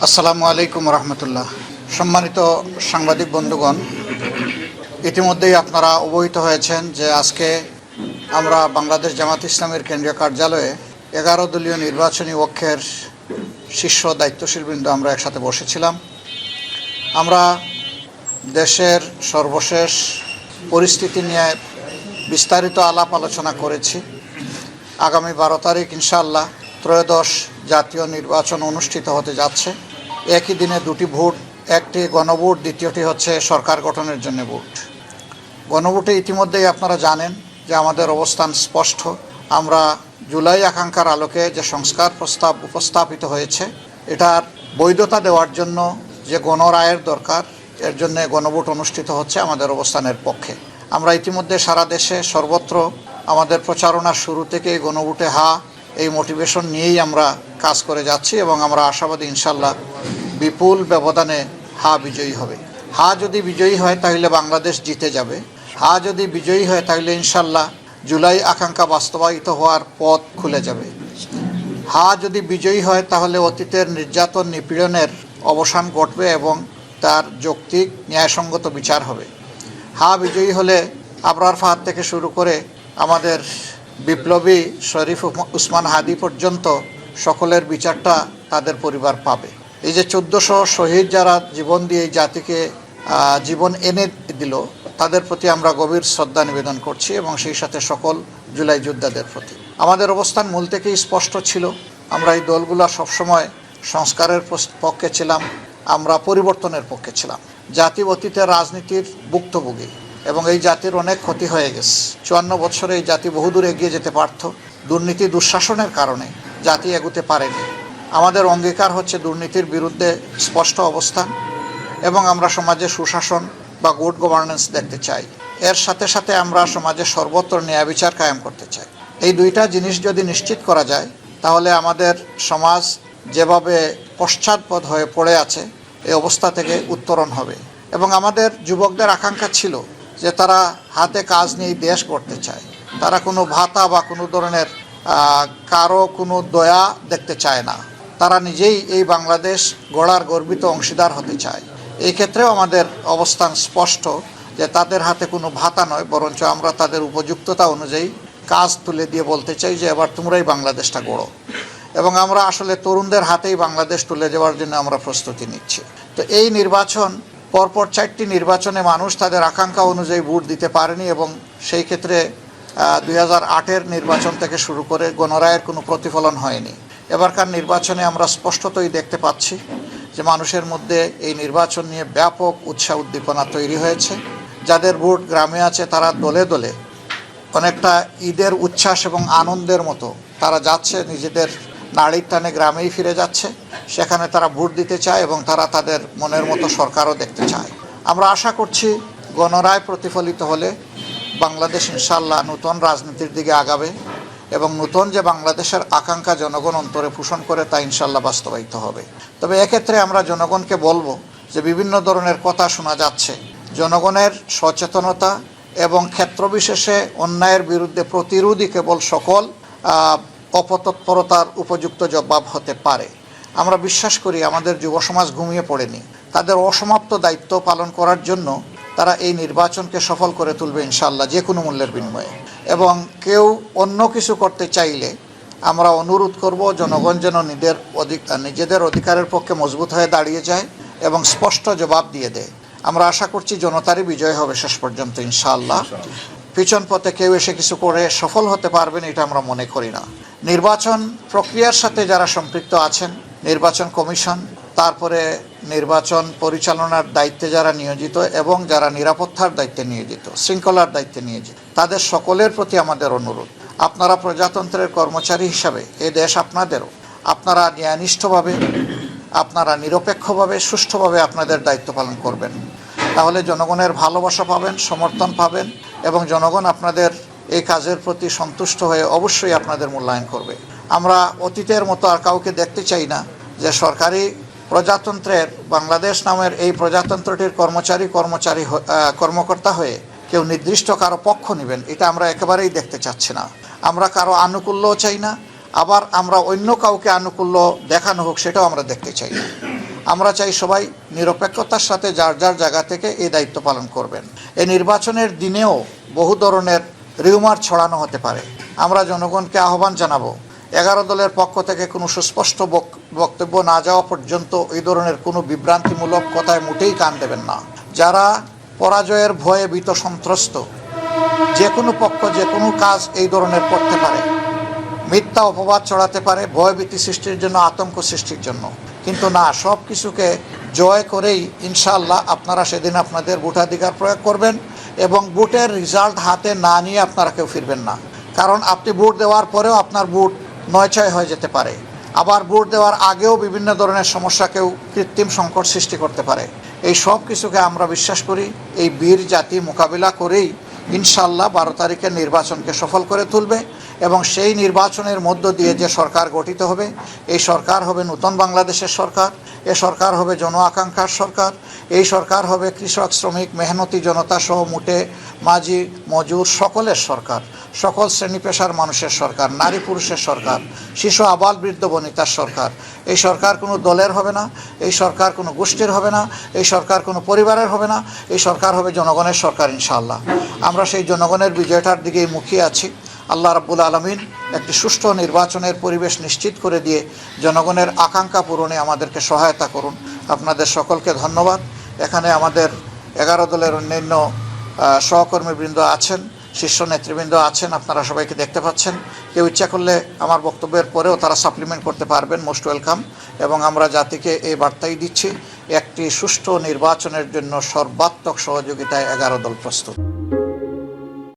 আসসালামু আলাইকুম রহমতুল্লাহ। সম্মানিত সাংবাদিক বন্ধুগণ, ইতিমধ্যেই আপনারা অবহিত হয়েছেন যে আজকে আমরা বাংলাদেশ জামাত ইসলামের কেন্দ্রীয় কার্যালয়ে এগারো দলীয় নির্বাচনী পক্ষের শীর্ষ দায়িত্বশীল বৃন্দ আমরা একসাথে বসেছিলাম। আমরা দেশের সর্বশেষ পরিস্থিতি নিয়ে বিস্তারিত আলাপ আলোচনা করেছি। আগামী বারো তারিখ ইনশাআল্লাহ ত্রয়োদশ জাতীয় নির্বাচন অনুষ্ঠিত হতে যাচ্ছে। একই দিনে দুটি ভোট, একটি গণভোট, দ্বিতীয়টি হচ্ছে সরকার গঠনের জন্য ভোট। গণভোটে ইতিমধ্যেই আপনারা জানেন যে আমাদের অবস্থান স্পষ্ট। আমরা জুলাই আকাঙ্ক্ষার আলোকে যে সংস্কার প্রস্তাব উপস্থাপিত হয়েছে, এটার বৈধতা দেওয়ার জন্য যে গণরায়ের দরকার, এর জন্য গণভোট অনুষ্ঠিত হচ্ছে আমাদের অবস্থানের পক্ষে। আমরা ইতিমধ্যে সারা দেশে সর্বত্র আমাদের প্রচারণার শুরু থেকে গণভোটে হা এই মোটিভেশন নিয়েই আমরা কাজ করে যাচ্ছি এবং আমরা আশাবাদী ইনশাল্লাহ বিপুল ব্যবধানে হা বিজয়ী হবে। হা যদি বিজয়ী হয় তাহলে বাংলাদেশ জিতে যাবে। হা যদি বিজয়ী হয় তাহলে ইনশাল্লাহ জুলাই আকাঙ্ক্ষা বাস্তবায়িত হওয়ার পথ খুলে যাবে। হা যদি বিজয়ী হয় তাহলে অতীতের নির্যাতন নিপীড়নের অবসান ঘটবে এবং তার যৌক্তিক ন্যায়সঙ্গত বিচার হবে। হা বিজয়ী হলে আবরার ফাহাদ থেকে শুরু করে আমাদের বিপ্লবী শরীফ উসমান হাদি পর্যন্ত সকলের বিচারটা তাদের পরিবার পাবে। এই যে চোদ্দোশো শহীদ যারা জীবন দিয়ে এই জাতিকে জীবন এনে দিল, তাদের প্রতি আমরা গভীর শ্রদ্ধা নিবেদন করছি এবং সেই সাথে সকল জুলাই যোদ্ধাদের প্রতি। আমাদের অবস্থান মূল থেকেই স্পষ্ট ছিল। আমরা এই দলগুলো সবসময় সংস্কারের পক্ষে ছিলাম, আমরা পরিবর্তনের পক্ষে ছিলাম। জাতি অতীতের রাজনীতির ভুক্তভোগী। এবং এই জাতির অনেক ক্ষতি হয়ে গেছে। চুয়ান্ন বছরে এই জাতি বহুদূর এগিয়ে যেতে পারত। দুর্নীতি দুঃশাসনের কারণে জাতি এগুতে পারেনি। আমাদের অঙ্গীকার হচ্ছে দুর্নীতির বিরুদ্ধে স্পষ্ট অবস্থান এবং আমরা সমাজে সুশাসন বা গুড গভর্নেন্স দেখতে চাই। এর সাথে সাথে আমরা সমাজে সর্বত্র ন্যায় বিচার কায়েম করতে চাই। এই দুইটা জিনিস যদি নিশ্চিত করা যায়, তাহলে আমাদের সমাজ যেভাবে পশ্চাৎপদ হয়ে পড়ে আছে, এই অবস্থা থেকে উত্তরণ হবে। এবং আমাদের যুবকদের আকাঙ্ক্ষা ছিল যে তারা হাতে কাজ নিয়ে দেশ করতে চায়। তারা কোনো ভাতা বা কোনো ধরনের কারও কোনো দয়া দেখতে চায় না। তারা নিজেই এই বাংলাদেশ গড়ার গর্বিত অংশীদার হতে চায়। এই ক্ষেত্রেও আমাদের অবস্থান স্পষ্ট যে তাদের হাতে কোনো ভাতা নয়, বরঞ্চ আমরা তাদের উপযুক্ততা অনুযায়ী কাজ তুলে দিয়ে বলতে চাই যে এবার তোমরাই বাংলাদেশটা গড়ো। এবং আমরা আসলে তরুণদের হাতেই বাংলাদেশ তুলে যাওয়ার জন্য আমরা প্রস্তুতি নিচ্ছি। তো এই নির্বাচন পরপর চারটি নির্বাচনে মানুষ তাদের আকাঙ্ক্ষা অনুযায়ী ভোট দিতে পারেনি এবং সেই ক্ষেত্রে দুই হাজার আটের নির্বাচন থেকে শুরু করে গণরায়ের কোনো প্রতিফলন হয়নি। এবারকার নির্বাচনে আমরা স্পষ্টতই দেখতে পাচ্ছি যে মানুষের মধ্যে এই নির্বাচন নিয়ে ব্যাপক উৎসাহ উদ্দীপনা তৈরি হয়েছে। যাদের ভোট গ্রামে আছে তারা দলে দলে অনেকটা ঈদের উচ্ছ্বাস এবং আনন্দের মতো তারা যাচ্ছে নিজেদের নাড়ির টানে গ্রামেই ফিরে যাচ্ছে। সেখানে তারা ভোট দিতে চায় এবং তারা তাদের মনের মতো সরকারও দেখতে চায়। আমরা আশা করছি গণরায় প্রতিফলিত হলে বাংলাদেশ ইনশাল্লাহ নতুন রাজনীতির দিকে আগাবে এবং নতুন যে বাংলাদেশের আকাঙ্ক্ষা জনগণ অন্তরে পোষণ করে তা ইনশাল্লাহ বাস্তবায়িত হবে। তবে এক্ষেত্রে আমরা জনগণকে বলব যে বিভিন্ন ধরনের কথা শোনা যাচ্ছে। জনগণের সচেতনতা এবং ক্ষেত্রবিশেষে অন্যায়ের বিরুদ্ধে প্রতিরোধই কেবল সকল অপতৎপরতার উপযুক্ত জবাব হতে পারে। আমরা বিশ্বাস করি আমাদের যুব সমাজ ঘুমিয়ে পড়েনি। তাদের অসমাপ্ত দায়িত্ব পালন করার জন্য তারা এই নির্বাচনকে সফল করে তুলবে ইনশাল্লাহ যে কোনো মূল্যের বিনিময়ে। এবং কেউ অন্য কিছু করতে চাইলে আমরা অনুরোধ করব জনগণ যেন নিজের অধিকার নিজেদের অধিকারের পক্ষে মজবুত হয়ে দাঁড়িয়ে যায় এবং স্পষ্ট জবাব দিয়ে দেয়। আমরা আশা করছি জনতারই বিজয় হবে শেষ পর্যন্ত ইনশাআল্লাহ। পিছন পথে কেউ এসে কিছু করে সফল হতে পারবেন এটা আমরা মনে করি না। নির্বাচন প্রক্রিয়ার সাথে যারা সম্পৃক্ত আছেন, নির্বাচন কমিশন, তারপরে নির্বাচন পরিচালনার দায়িত্বে যারা নিয়োজিত এবং যারা নিরাপত্তার দায়িত্বে নিয়োজিত, শৃঙ্খলার দায়িত্বে নিয়োজিত, তাদের সকলের প্রতি আমাদের অনুরোধ। আপনারা প্রজাতন্ত্রের কর্মচারী হিসাবে এ দেশ আপনাদেরও, আপনারা ন্যায়নিষ্ঠভাবে, আপনারা নিরপেক্ষভাবে, সুষ্ঠুভাবে আপনাদের দায়িত্ব পালন করবেন। তাহলে জনগণের ভালোবাসা পাবেন, সমর্থন পাবেন এবং জনগণ আপনাদের এই কাজের প্রতি সন্তুষ্ট হয়ে অবশ্যই আপনাদের মূল্যায়ন করবে। আমরা অতীতের মতো আর কাউকে দেখতে চাই না যে সরকারি প্রজাতন্ত্রের, বাংলাদেশ নামের এই প্রজাতন্ত্রটির কর্মচারী কর্মচারী কর্মকর্তা হয়ে কেউ নির্দিষ্ট কারও পক্ষ নেবেন, এটা আমরা একেবারেই দেখতে চাচ্ছি না। আমরা কারও আনুকূল্যও চাই না, আবার আমরা অন্য কাউকে আনুকূল্য দেখানো হোক, সেটাও আমরা দেখতে চাই না। আমরা চাই সবাই নিরপেক্ষতার সাথে যার যার জায়গা থেকে এই দায়িত্ব পালন করবেন। এই নির্বাচনের দিনেও বহু ধরনের রিউমার ছড়ানো হতে পারে। আমরা জনগণকে আহ্বান জানাব, এগারো দলের পক্ষ থেকে কোনো সুস্পষ্ট বক- বক্তব্য না যাওয়া পর্যন্ত এই ধরনের কোনো বিভ্রান্তিমূলক কথায় মোটেই কান দেবেন না। যারা পরাজয়ের ভয়ে ভীত সন্ত্রস্ত, যে কোনো পক্ষ, যে কোনো কাজ এই ধরনের করতে পারে। মিথ্যা অপবাদ ছড়াতে পারে, ভয়ভীতি সৃষ্টির জন্য, আতঙ্ক সৃষ্টির জন্য। কিন্তু না সব কিছুকে জয় করেই ইনশাআল্লাহ আপনারা সেদিন আপনাদের ভোটাধিকার প্রয়োগ করবেন। এবং বুটের রেজাল্ট হাতে না নিয়ে আপনারা কেউ ফিরবেন না। কারণ আপনি বুট দেওয়ার পরেও আপনার বুট নয় ছয় হয়ে যেতে পারে। আবার বুট দেওয়ার আগেও বিভিন্ন ধরনের সমস্যা কেউ কৃত্রিম সংকট সৃষ্টি করতে পারে। এই সব কিছুকে আমরা বিশ্বাস করি, এই বীর জাতি মোকাবিলা করেই ইনশাল্লাহ বারো তারিখের নির্বাচনকে সফল করে তুলবে। এবং সেই নির্বাচনের মধ্য দিয়ে যে সরকার গঠিত হবে, এই সরকার হবে নূতন বাংলাদেশের সরকার, এ সরকার হবে জন আকাঙ্ক্ষার সরকার, এই সরকার হবে কৃষক, শ্রমিক, মেহনতি জনতা সহ মুটে মাঝি, মজুর সকলের সরকার, সকল শ্রেণি পেশার মানুষের সরকার, নারী পুরুষের সরকার, শিশু, আবাল, বৃদ্ধ, বনিতার সরকার। এই সরকার কোনো দলের হবে না, এই সরকার কোনো গোষ্ঠীর হবে না, এই সরকার কোনো পরিবারের হবে না, এই সরকার হবে জনগণের সরকার ইনশাআল্লাহ। আমরা সেই জনগণের বিজয়টার দিকেই মুখিয়ে আছি। আল্লাহ রাব্বুল আলমিন একটি সুষ্ঠু নির্বাচনের পরিবেশ নিশ্চিত করে দিয়ে জনগণের আকাঙ্ক্ষা পূরণে আমাদেরকে সহায়তা করুন। আপনাদের সকলকে ধন্যবাদ। এখানে আমাদের এগারো দলের অন্যান্য সহকর্মীবৃন্দ আছেন, শীর্ষ নেতৃবৃন্দ আছেন, আপনারা সবাইকে দেখতে পাচ্ছেন। কেউ ইচ্ছা করলে আমার বক্তব্যের পরেও তারা সাপ্লিমেন্ট করতে পারবেন মোস্ট ওয়েলকাম এবং আমরা জাতিকে এই বার্তাই দিচ্ছি, একটি সুষ্ঠু নির্বাচনের জন্য সর্বাত্মক সহযোগিতায় এগারো দল প্রস্তুত।